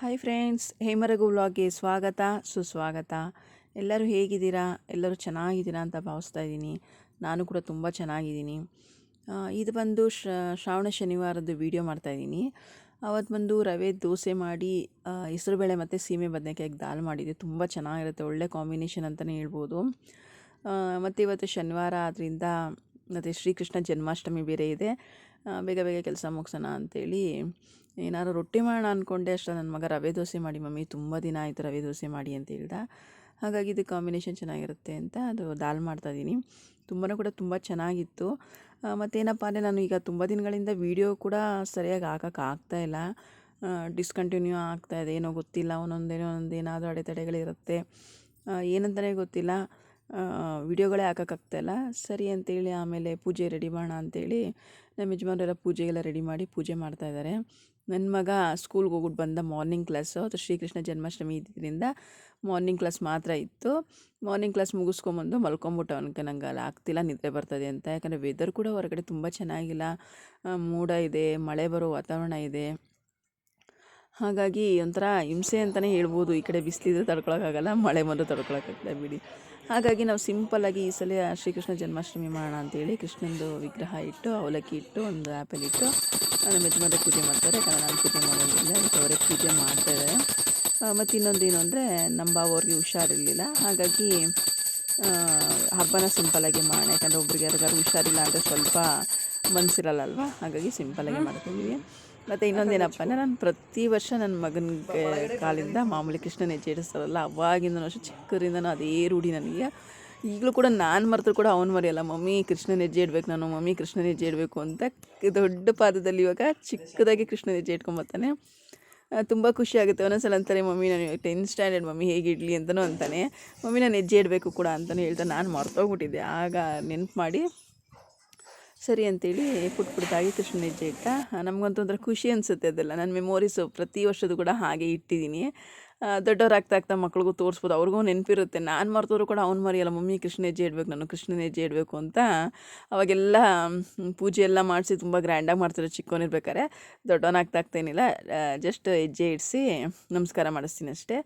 Hi friends ಹೇಮರಗು ವ್ಲಾಗ್ಗೆ ಸ್ವಾಗತ, ಸುಸ್ವಾಗತ. ಎಲ್ಲರೂ ಹೇಗಿದ್ದೀರಾ? ಎಲ್ಲರೂ ಚೆನ್ನಾಗಿದ್ದೀರಾ ಅಂತ ಭಾವಿಸ್ತಾ ಇದ್ದೀನಿ. ನಾನು ಕೂಡ ತುಂಬ ಚೆನ್ನಾಗಿದ್ದೀನಿ. ಇದು ಬಂದು ಶ್ರಾವಣ ಶನಿವಾರದ್ದು ವೀಡಿಯೋ ಮಾಡ್ತಾಯಿದ್ದೀನಿ ಅವತ್ತು ಬಂದು ರವೆ, ದೋಸೆ ಮಾಡಿ ಹೆಸರು ಬೇಳೆ ಮತ್ತು ಸೀಮೆ ಬದನೆಕಾಯಿಗೆ ದಾಲ್ ಮಾಡಿದ್ದೆ. ತುಂಬ ಚೆನ್ನಾಗಿರುತ್ತೆ, ಒಳ್ಳೆ ಕಾಂಬಿನೇಷನ್ ಅಂತಲೇ ಹೇಳ್ಬೋದು. ಮತ್ತು ಇವತ್ತು ಶನಿವಾರ ಆದ್ದರಿಂದ ಮತ್ತು ಶ್ರೀಕೃಷ್ಣ ಜನ್ಮಾಷ್ಟಮಿ ಬೇರೆ ಇದೆ. ಬೇಗ ಬೇಗ ಕೆಲಸ ಮುಗಿಸೋಣ ಅಂತೇಳಿ ಏನಾದ್ರು ರೊಟ್ಟಿ ಮಾಡೋಣ ಅಂದ್ಕೊಂಡೆ ಅಷ್ಟು. ನನ್ನ ಮಗ ರವೆ ದೋಸೆ ಮಾಡಿ, ಮಮ್ಮಿ ತುಂಬ ದಿನ ಆಯಿತು ರವೆ ದೋಸೆ ಮಾಡಿ ಅಂತ ಹೇಳ್ದ. ಹಾಗಾಗಿ ಇದು ಕಾಂಬಿನೇಷನ್ ಚೆನ್ನಾಗಿರುತ್ತೆ ಅಂತ ಅದು ದಾಲ್ ಮಾಡ್ತಾಯಿದ್ದೀನಿ ತುಂಬಾ ಕೂಡ ತುಂಬ ಚೆನ್ನಾಗಿತ್ತು. ಮತ್ತೇನಪ್ಪ ಅಂದರೆ ನಾನು ಈಗ ತುಂಬ ದಿನಗಳಿಂದ ವೀಡಿಯೋ ಕೂಡ ಸರಿಯಾಗಿ ಹಾಕೋಕೆ ಆಗ್ತಾ ಇಲ್ಲ. ಡಿಸ್ಕಂಟಿನ್ಯೂ ಆಗ್ತಾಯಿದೆ ಏನೋ ಗೊತ್ತಿಲ್ಲ, ಒಂದೊಂದೇನೋ ಒಂದೊಂದು ಏನಾದರೂ ಅಡೆತಡೆಗಳಿರುತ್ತೆ ಏನಂತಲೇ ಗೊತ್ತಿಲ್ಲ. ವಿಡಿಯೋಗಳೇ ಹಾಕೋಕ್ಕಾಗ್ತಾಯಿಲ್ಲ. ಸರಿ ಅಂತೇಳಿ ಆಮೇಲೆ ಪೂಜೆ ರೆಡಿ ಮಾಡೋಣ ಅಂತೇಳಿ ನಮ್ಮ ಯಜಮಾನರೆಲ್ಲ ಪೂಜೆಗೆಲ್ಲ ರೆಡಿ ಮಾಡಿ ಪೂಜೆ ಮಾಡ್ತಾಯಿದ್ದಾರೆ. ನನ್ನ ಮಗ ಸ್ಕೂಲ್ಗೆ ಹೋಗ್ಬಿಟ್ಟು ಬಂದ ಮಾರ್ನಿಂಗ್ ಕ್ಲಾಸು. ಅದು ಶ್ರೀಕೃಷ್ಣ ಜನ್ಮಾಷ್ಟಮಿ ಇದ್ದಿದ್ದರಿಂದ ಮಾರ್ನಿಂಗ್ ಕ್ಲಾಸ್ ಮಾತ್ರ ಇತ್ತು. ಮಾರ್ನಿಂಗ್ ಕ್ಲಾಸ್ ಮುಗಿಸ್ಕೊಂಬಂದು ಮಲ್ಕೊಂಬಿಟ್ಟು ಅವನಿಗೆ ನಂಗೆ ಅಲ್ಲಿ ಆಗ್ತಿಲ್ಲ, ನಿದ್ರೆ ಬರ್ತದೆ ಅಂತ. ಯಾಕಂದರೆ ವೆದರ್ ಕೂಡ ಹೊರಗಡೆ ತುಂಬ ಚೆನ್ನಾಗಿಲ್ಲ. ಮೋಡ ಇದೆ, ಮಳೆ ಬರೋ ವಾತಾವರಣ ಇದೆ. ಹಾಗಾಗಿ ಒಂಥರ ಹಿಂಸೆ ಅಂತಲೇ ಹೇಳ್ಬೋದು. ಈ ಕಡೆ ಬಿಸಿಲಿದ್ರೆ ತಡ್ಕೊಳಕ್ಕಾಗಲ್ಲ, ಮಳೆ ಬಂದು ತಡ್ಕೊಳಕ್ಕಾಗಲ್ಲ ಬಿಡಿ. ಹಾಗಾಗಿ ನಾವು ಸಿಂಪಲ್ಲಾಗಿ ಈ ಸಲ ಶ್ರೀಕೃಷ್ಣ ಜನ್ಮಾಷ್ಟಮಿ ಮಾಡೋಣ ಅಂತೇಳಿ ಕೃಷ್ಣಂದು ವಿಗ್ರಹ ಇಟ್ಟು, ಅವಲಕ್ಕಿ ಇಟ್ಟು, ಒಂದು ಆ್ಯಪಲ್ ಇಟ್ಟು, ನಮ್ಮ ಯಜಮಾನ್ರೆ ಪೂಜೆ ಮಾಡ್ತಾರೆ. ಯಾಕಂದರೆ ನಾನು ಪೂಜೆ ಮಾಡೋದ್ರಿಂದ ಅದಕ್ಕೆ ಅವರೇ ಪೂಜೆ ಮಾಡ್ತಾರೆ. ಮತ್ತು ಇನ್ನೊಂದೇನು ಅಂದರೆ ನಮ್ಮ ಬಾವವ್ರಿಗೆ ಹುಷಾರಿರಲಿಲ್ಲ. ಹಾಗಾಗಿ ಹಬ್ಬನ ಸಿಂಪಲಾಗಿ ಮಾಡೋಣ. ಯಾಕಂದರೆ ಒಬ್ರಿಗೆ ಯಾರಿಗಾರು ಹುಷಾರಿಲ್ಲ ಅಂದರೆ ಸ್ವಲ್ಪ ಮನಸ್ಸಿರಲ್ಲ ಅಲ್ವಾ? ಹಾಗಾಗಿ ಸಿಂಪಲ್ಲಾಗಿ ಮಾಡ್ತಿದ್ದೀವಿ ಮತ್ತು ಇನ್ನೊಂದೇನಪ್ಪ ಅಂದರೆ ನಾನು ಪ್ರತಿ ವರ್ಷ ನನ್ನ ಮಗನಿಗೆ ಕಾಲಿಂದ ಮಾಮೂಲಿ ಕೃಷ್ಣನ ಹೆಜ್ಜೆ ಇಡಿಸ್ತಾರಲ್ಲ, ಅವಾಗಿಂದನೂ ಅಷ್ಟು ಚಿಕ್ಕರಿಂದನೂ ಅದೇ ರೂಢಿ ನನಗೆ. ಈಗಲೂ ಕೂಡ ನಾನು ಮರೆತರು ಕೂಡ ಅವನು ಮರೆಯಲ್ಲ, ಮಮ್ಮಿ ಕೃಷ್ಣನ ಹೆಜ್ಜೆ ಇಡಬೇಕು ನಾನು, ಮಮ್ಮಿ ಕೃಷ್ಣನ ಹೆಜ್ಜೆ ಇಡಬೇಕು ಅಂತ ದೊಡ್ಡ ಪಾದದಲ್ಲಿ ಇವಾಗ ಚಿಕ್ಕದಾಗಿ ಕೃಷ್ಣನ ಹೆಜ್ಜೆ ಇಟ್ಕೊಂಬರ್ತಾನೆ ತುಂಬ ಖುಷಿ ಆಗುತ್ತೆ. ಒಂದೊಂದ್ಸಲ ಅಂತಾರೆ, ಮಮ್ಮಿ ನಾನು ಟೆನ್ ಸ್ಟ್ಯಾಂಡರ್ಡ್, ಮಮ್ಮಿ ಹೇಗೆ ಇಡಲಿ ಅಂತಲೂ ಅಂತಾನೆ. ಮಮ್ಮಿ ನಾನು ಹೆಜ್ಜೆ ಇಡಬೇಕು ಕೂಡ ಅಂತಲೂ ಹೇಳ್ತಾ ನಾನು ಮರ್ತೋಗ್ಬಿಟ್ಟಿದ್ದೆ. ಆಗ ನೆನ್ಪು ಮಾಡಿ ಸರಿ ಅಂತೇಳಿ ಪುಟ್ ಪುಟ್ಟಾಗಿ ಕೃಷ್ಣ ಹೆಜ್ಜೆ ಇಟ್ಟ. ನಮಗಂತೂ ಒಂಥರ ಖುಷಿ ಅನಿಸುತ್ತೆ ಅದೆಲ್ಲ. ನನ್ನ ಮೆಮೊರೀಸು ಪ್ರತಿ ವರ್ಷದ ಕೂಡ ಹಾಗೆ ಇಟ್ಟಿದ್ದೀನಿ. ದೊಡ್ಡವ್ರು ಆಗ್ತಾ ಮಕ್ಳಿಗೂ ತೋರಿಸ್ಬೋದು. ಅವ್ರಿಗೂ ನೆನಪಿರುತ್ತೆ. ನಾನು ಮರ್ತೋರು ಕೂಡ ಅವ್ನು ಮರಿಯಲ್ಲ. ಮಮ್ಮಿ ಕೃಷ್ಣ ಹೆಜ್ಜೆ ಇಡಬೇಕು, ನಾನು ಕೃಷ್ಣನ ಹೆಜ್ಜೆ ಇಡಬೇಕು ಅಂತ. ಅವಾಗೆಲ್ಲ ಪೂಜೆ ಎಲ್ಲ ಮಾಡಿಸಿ ತುಂಬ ಗ್ರ್ಯಾಂಡಾಗಿ ಮಾಡ್ತಾರೆ ಚಿಕ್ಕವನಿರ್ಬೇಕಾರೆ ದೊಡ್ಡವನಾಗ್ತಾ ಆಗ್ತೇನಿಲ್ಲ ಜಸ್ಟ್ ಹೆಜ್ಜೆ ಇಡಿಸಿ ನಮಸ್ಕಾರ ಮಾಡಿಸ್ತೀನಿ ಅಷ್ಟೇ.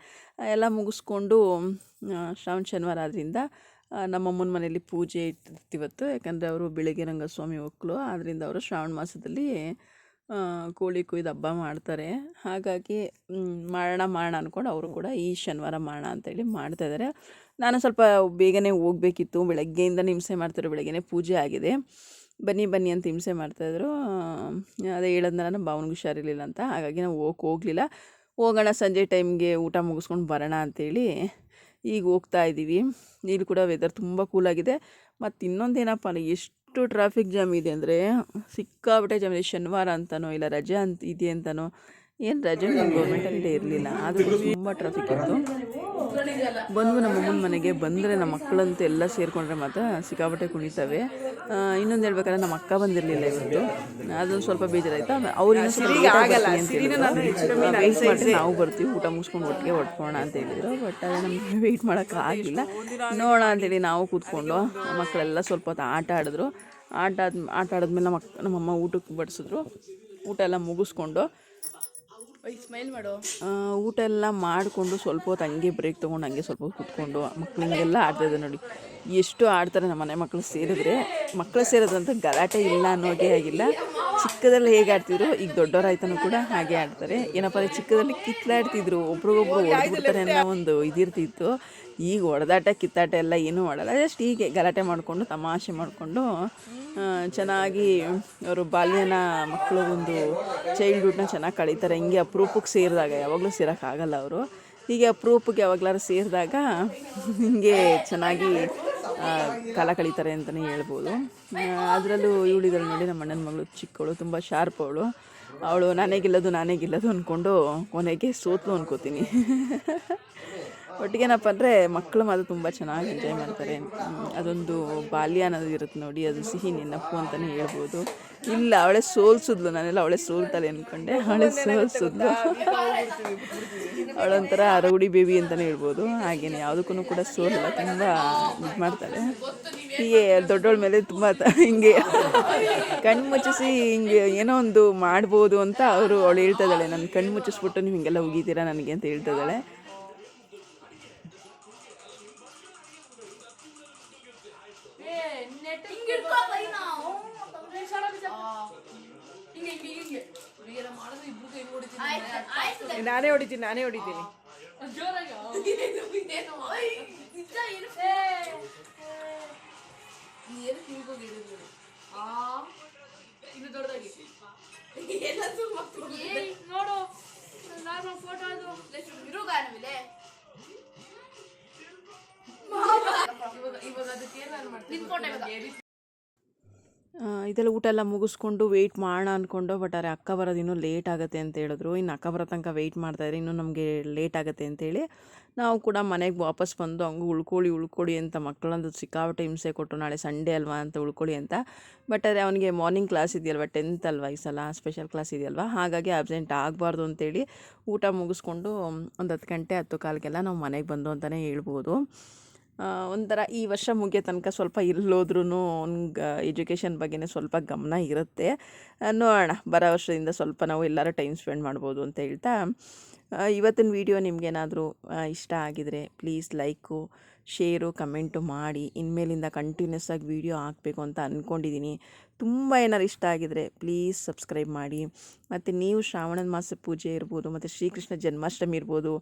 ಎಲ್ಲ ಮುಗಿಸ್ಕೊಂಡು ಶ್ರಾವಣ, ಶನಿವಾರ ಆದ್ದರಿಂದ ನಮ್ಮಮ್ಮನ ಮನೆಯಲ್ಲಿ ಪೂಜೆ ಇಟ್ಟಿರ್ತಿವತ್ತು ಯಾಕಂದರೆ ಅವರು ಬೆಳಗ್ಗೆ ರಂಗಸ್ವಾಮಿ ಒಕ್ಕಲು. ಆದ್ದರಿಂದ ಅವರು ಶ್ರಾವಣ ಮಾಸದಲ್ಲಿ ಕೋಳಿ ಕೊಯ್ದು ಹಬ್ಬ ಮಾಡ್ತಾರೆ. ಹಾಗಾಗಿ ಮಾಡೋಣ ಮಾಡೋಣ ಅಂದ್ಕೊಂಡು ಅವರು ಕೂಡ ಈ ಶನಿವಾರ ಮಾಡೋಣ ಅಂತೇಳಿ ಮಾಡ್ತಾಯಿದ್ದಾರೆ ನಾನು ಸ್ವಲ್ಪ ಬೇಗನೆ ಹೋಗಬೇಕಿತ್ತು. ಬೆಳಗ್ಗೆಯಿಂದ ಹಿಂಸೆ ಮಾಡ್ತಾರೆ ಬೆಳಗ್ಗೆನೇ ಪೂಜೆ ಆಗಿದೆ. ಬನ್ನಿ ಬನ್ನಿ ಅಂತ ಹಿಂಸೆ ಮಾಡ್ತಾಯಿದ್ರು ಅದೇ ಹೇಳದ್ನಲ್ಲ ನಮ್ಮ ಭಾವನಿಗೆ ಹುಷಾರಿರಲಿಲ್ಲ ಅಂತ. ಹಾಗಾಗಿ ನಾವು ಹೋಗಕ್ಕೆ ಹೋಗಲಿಲ್ಲ. ಹೋಗೋಣ, ಸಂಜೆ ಟೈಮ್ಗೆ ಊಟ ಮುಗಿಸ್ಕೊಂಡು ಬರೋಣ ಅಂತೇಳಿ ಈಗ ಹೋಗ್ತಾ ಇದ್ದೀವಿ. ಇಲ್ಲಿ ಕೂಡ ವೆದರ್ ತುಂಬ ಕೂಲಾಗಿದೆ ಮತ್ತು ಇನ್ನೊಂದೇನಪ್ಪ ಅಂದರೆ ಎಷ್ಟು ಟ್ರಾಫಿಕ್ ಜಾಮ್ ಇದೆ ಅಂದರೆ ಸಿಕ್ಕಾಬಿಟ್ಟೆ ಜಾಮ್ ಇದೆ. ಶನಿವಾರ ಅಂತನೋ ಇಲ್ಲ ರಜೆ ಅಂತ ಇದೆ ಅಂತನೋ ಏನು ರಜೆ ಗೌರ್ಮೆಂಟಲ್ಲಿ ಇರಲಿಲ್ಲ. ಆದರೂ ತುಂಬ ಟ್ರಾಫಿಕ್ ಇತ್ತು. ಬಂದು ನಮ್ಮ ಮನೆಗೆ ಬಂದರೆ ನಮ್ಮ ಮಕ್ಕಳಂತೂ ಎಲ್ಲ ಸೇರಿಕೊಂಡ್ರೆ ಮಾತ್ರ ಸಿಕ್ಕಾಬಟ್ಟೆ ಕುಣಿತವೆ. ಇನ್ನೊಂದು ಹೇಳ್ಬೇಕಾದ್ರೆ ನಮ್ಮ ಅಕ್ಕ ಬಂದಿರಲಿಲ್ಲ ಇವತ್ತು. ಅದೊಂದು ಸ್ವಲ್ಪ ಬೇಜಾರಾಯ್ತು. ಅವ್ರಿಗೆ ವೆಯ್ಟ್ ನಾವು ಬರ್ತೀವಿ. ಊಟ ಮುಗಿಸ್ಕೊಂಡು ಒಟ್ಟಿಗೆ ಹೊಟ್ಕೋಣ ಅಂತ ಹೇಳಿದ್ರು. ಬಟ್ ಅದು ನಮಗೆ ವೆಯ್ಟ್ ಮಾಡೋಕೆ ಆಗಿಲ್ಲ. ನೋಡೋಣ ಅಂತೇಳಿ ನಾವು ಕೂತ್ಕೊಂಡು ಮಕ್ಕಳೆಲ್ಲ ಸ್ವಲ್ಪ ಹೊತ್ತು ಆಟ ಆಡಿದ್ರು. ಆಟ ಆಟ ಆಡಿದ್ಮೇಲೆ ನಮ್ಮ ಅಕ್ಕ ನಮ್ಮಮ್ಮ ಊಟಕ್ಕೆ ಬಡಿಸಿದ್ರು. ಊಟ ಎಲ್ಲ ಮುಗಿಸ್ಕೊಂಡು ಸ್ಮೈಲ್ ಮಾಡು. ಊಟ ಎಲ್ಲ ಮಾಡಿಕೊಂಡು ಸ್ವಲ್ಪ ಹೊತ್ತು ಹಂಗೆ ಬ್ರೇಕ್ ತೊಗೊಂಡು ಹಂಗೆ ಸ್ವಲ್ಪ ಹೊತ್ತು ಕೂತ್ಕೊಂಡು ಹಿಂಗೆಲ್ಲ ಆಡ್ತಾಯಿದೆ ನೋಡಿ. ಎಷ್ಟು ಆಡ್ತಾರೆ ನಮ್ಮ ಮನೆ ಮಕ್ಕಳು ಸೇರಿದ್ರೆ. ಮಕ್ಕಳು ಸೇರೋದಂತ ಗಲಾಟೆ ಇಲ್ಲ ಅನ್ನೋಗೆ ಆಗಿಲ್ಲ. ಚಿಕ್ಕದಲ್ಲಿ ಹೇಗೆ ಆಡ್ತಿದ್ರು? ಈಗ ದೊಡ್ಡವರಾಯ್ತನೂ ಕೂಡ ಹಾಗೆ ಆಡ್ತಾರೆ. ಏನಪ್ಪ ಅಂದರೆ ಚಿಕ್ಕದಲ್ಲಿ ಕಿತ್ತಲಾಡ್ತಿದ್ರು ಒಬ್ರಿಗೊಬ್ರು ಹೊಡೆದ್ಬಿಡ್ತಾರೆ ಅನ್ನೋ ಒಂದು ಇದಿರ್ತಿತ್ತು. ಈಗ ಹೊಡೆದಾಟ, ಕಿತ್ತಾಟ ಎಲ್ಲ ಏನೂ ಮಾಡಲ್ಲ. ಜಸ್ಟ್ ಹೀಗೆ ಗಲಾಟೆ ಮಾಡಿಕೊಂಡು, ತಮಾಷೆ ಮಾಡಿಕೊಂಡು ಚೆನ್ನಾಗಿ ಅವರು ಬಾಲ್ಯನ ಮಕ್ಕಳು ಒಂದು ಚೈಲ್ಡ್ಹುಡ್ನ ಚೆನ್ನಾಗಿ ಕಳೀತಾರೆ. ಹಿಂಗೆ ಅಪ್ರೂಪಕ್ಕೆ ಸೇರಿದಾಗ, ಯಾವಾಗಲೂ ಸೇರೋಕ್ಕಾಗಲ್ಲ ಅವರು. ಹೀಗೆ ಅಪ್ರೂಪಕ್ಕೆ ಯಾವಾಗಲಾರು ಸೇರಿದಾಗ, ಹಿಂಗೆ ಚೆನ್ನಾಗಿ ಕಾಲ ಕಳೀತಾರೆ ಅಂತಲೇ ಹೇಳ್ಬೋದು. ಅದರಲ್ಲೂ ಇವಳಿಗಳು ನೋಡಿ ನಮ್ಮ ಅಣ್ಣನ ಮಗಳು ಚಿಕ್ಕವಳು, ತುಂಬ ಶಾರ್ಪ್ ಅವಳು. ಅವಳು ನಾನೇ ಗೆಲ್ಲೋದು ನಾನೇ ಅಂದ್ಕೊಂಡು ಕೊನೆಗೆ ಸೋತ್ಲು ಅನ್ಕೋತೀನಿ. ಒಟ್ಟಿಗೇನಪ್ಪ ಅಂದರೆ ಮಕ್ಕಳು ಮಾತ್ರ ತುಂಬ ಚೆನ್ನಾಗಿ ಎಂಜಾಯ್ ಮಾಡ್ತಾರೆ. ಅದೊಂದು ಬಾಲ್ಯ ಅನ್ನೋದು ಇರುತ್ತೆ ನೋಡಿ, ಅದು ಸಿಹಿ ನೆನಪು ಅಂತಲೇ ಹೇಳ್ಬೋದು. ಇಲ್ಲ ಅವಳೆ ಸೋಲ್ಸಿದ್ಲು. ನಾನೆಲ್ಲ ಅವಳೆ ಸೋಲ್ತಾಳೆ ಅನ್ಕೊಂಡೆ. ಅವಳೆ ಸೋಲ್ಸಿದ್ಲು. ಅವಳೊಂಥರ ಅರಗುಡಿ ಬೇಬಿ ಅಂತಲೇ ಹೇಳ್ಬೋದು. ಹಾಗೇನೆ ಯಾವುದಕ್ಕೂ ಕೂಡ ಸೋಲಲ್ಲ ತುಂಬ ಇದು ಮಾಡ್ತಾಳೆ. ಹೀಗೆ ದೊಡ್ಡವಳ ಮೇಲೆ ತುಂಬ ಹಿಂಗೆ ಕಣ್ಣು ಮುಚ್ಚಿಸಿ ಹಿಂಗೆ ಏನೋ ಒಂದು ಮಾಡ್ಬೋದು ಅಂತ ಅವರು ಅವಳು ಹೇಳ್ತಾ ಇದ್ದಾಳೆ. ನನ್ನ ಕಣ್ಣು ಮುಚ್ಚಿಸ್ಬಿಟ್ಟು ನೀವು ಹಿಂಗೆಲ್ಲ ಉಗಿತೀರಾ ನನಗೆ ಅಂತ ಹೇಳ್ತಾ ಇದ್ದಾಳೆ. ನಾನೇ ಹೊಡಿತೀನಿ ನಾನೇ ಹೊಡಿತೀನಿ. ನೋಡು. ನಾರ್ಮಲ್ ಫೋಟೋ ಅದು. ಇರುಗಾನವಿಲೆ ನಿನ್ ಫೋಟೋ ಇವಾಗ. ಆ, ಇದೆಲ್ಲ ಊಟ ಎಲ್ಲ ಮುಗಿಸ್ಕೊಂಡು ವೆಯ್ಟ್ ಮಾಡೋಣ ಅಂದ್ಕೊಂಡು ಬಟ್ ಆದರೆ ಅಕ್ಕ ಬರೋದು ಇನ್ನೂ ಲೇಟ್ ಆಗುತ್ತೆ ಅಂತ ಹೇಳಿದ್ರು. ಇನ್ನು ಅಕ್ಕ ಬರೋ ತನಕ ವೆಯ್ಟ್ ಮಾಡ್ತಾಯಿದ್ರೆ ಇನ್ನೂ ನಮಗೆ ಲೇಟ್ ಆಗುತ್ತೆ ಅಂತೇಳಿ ನಾವು ಕೂಡ ಮನೆಗೆ ವಾಪಸ್ ಬಂದು ಹಂಗೆ ಉಳ್ಕೊಳ್ಳಿ ಉಳ್ಕೊಳ್ಳಿ ಅಂತ ಮಕ್ಕಳಂದು ಸಿಕ್ಕಾಪಟ್ಟೆ ಹಿಂಸೆ ಕೊಟ್ಟು ನಾಳೆ ಸಂಡೇ ಅಲ್ವಾ ಅಂತ ಉಳ್ಕೊಳ್ಳಿ ಅಂತ. ಬಟ್ ಆದರೆ ಅವನಿಗೆ ಮಾರ್ನಿಂಗ್ ಕ್ಲಾಸ್ ಇದೆಯಲ್ವ ಟೆಂತ್ ಅಲ್ವಾ ಈ ಸಲ ಸ್ಪೆಷಲ್ ಕ್ಲಾಸ್ ಇದೆಯಲ್ವ? ಹಾಗಾಗಿ ಅಬ್ಸೆಂಟ್ ಆಗಬಾರ್ದು ಅಂತೇಳಿ ಊಟ ಮುಗಿಸ್ಕೊಂಡು ಒಂದು ಹತ್ತು ಗಂಟೆ ಹತ್ತು ಕಾಲಿಗೆಲ್ಲ ನಾವು ಮನೆಗೆ ಬಂದು ಅಂತಲೇ ಹೇಳ್ಬೋದು. ಒಂಥರ ಈ ವರ್ಷ ಮುಗಿಯೋ ತನಕ ಸ್ವಲ್ಪ ಇಲ್ಲೋದ್ರೂ ಅವ್ನಿಗೆ ಎಜುಕೇಷನ್ ಬಗ್ಗೆನೇ ಸ್ವಲ್ಪ ಗಮನ ಇರುತ್ತೆ. ನೋಡೋಣ, ಬರೋ ವರ್ಷದಿಂದ ಸ್ವಲ್ಪ ನಾವು ಎಲ್ಲರೂ ಟೈಮ್ ಸ್ಪೆಂಡ್ ಮಾಡ್ಬೋದು ಅಂತ ಹೇಳ್ತಾ ಇವತ್ತಿನ ವಿಡಿಯೋ ನಿಮಗೇನಾದರೂ ಇಷ್ಟ ಆಗಿದರೆ ಪ್ಲೀಸ್ ಲೈಕು ಶೇರು, ಕಮೆಂಟು ಮಾಡಿ ಇನ್ಮೇಲಿಂದ ಕಂಟಿನ್ಯೂಸ್ ಆಗಿ ವೀಡಿಯೋ ಹಾಕಬೇಕು ಅಂತ ಅಂದ್ಕೊಂಡಿದ್ದೀನಿ ತುಂಬ ಏನಾರು ಇಷ್ಟ ಆಗಿದ್ರೆ ಪ್ಲೀಸ್ ಸಬ್ಸ್ಕ್ರೈಬ್ ಮಾಡಿ. ಮತ್ತು ನೀವು ಶ್ರಾವಣದ ಮಾಸ ಪೂಜೆ ಇರ್ಬೋದು, ಮತ್ತು ಶ್ರೀಕೃಷ್ಣ ಜನ್ಮಾಷ್ಟಮಿ ಇರ್ಬೋದು,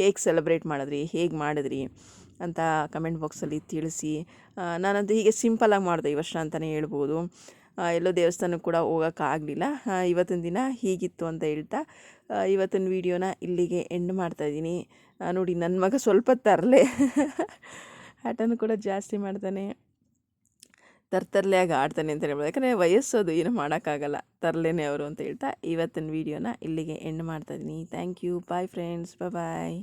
ಹೇಗೆ ಸೆಲೆಬ್ರೇಟ್ ಮಾಡಿದ್ರಿ, ಹೇಗೆ ಮಾಡಿದ್ರಿ ಅಂತ ಕಮೆಂಟ್ ಬಾಕ್ಸಲ್ಲಿ ತಿಳಿಸಿ. ನಾನಂತೂ ಹೀಗೆ ಸಿಂಪಲಾಗಿ ಮಾಡಿದೆ ಈ ವರ್ಷ ಅಂತಲೇ ಹೇಳ್ಬೋದು. ಎಲ್ಲೋ ದೇವಸ್ಥಾನಕ್ಕೆ ಕೂಡ ಹೋಗೋಕ್ಕಾಗಲಿಲ್ಲ ಇವತ್ತಿನ ದಿನ ಹೀಗಿತ್ತು ಅಂತ ಹೇಳ್ತಾ ಇವತ್ತಿನ ವಿಡಿಯೋನ ಇಲ್ಲಿಗೆ ಎಂಡ್ ಮಾಡ್ತಾಯಿದ್ದೀನಿ ನೋಡಿ ನನ್ನ ಮಗ ಸ್ವಲ್ಪ ತರಲೆ. ಆಟನೂ ಕೂಡ ಜಾಸ್ತಿ ಮಾಡ್ತಾನೆ. ತರ್ತರ್ಲೆಯಾಗಿ ಆಡ್ತಾನೆ ಅಂತ ಹೇಳ್ಬೋದು. ಯಾಕಂದರೆ ವಯಸ್ಸು ಅದು, ಏನು ಮಾಡೋಕ್ಕಾಗಲ್ಲ. ತರಲೇನೆ ಅವರು ಅಂತ ಹೇಳ್ತಾ ಇವತ್ತಿನ ವೀಡಿಯೋನ ಇಲ್ಲಿಗೆ ಎಂಡ್ ಮಾಡ್ತಾಯಿದ್ದೀನಿ thank you bye friends bye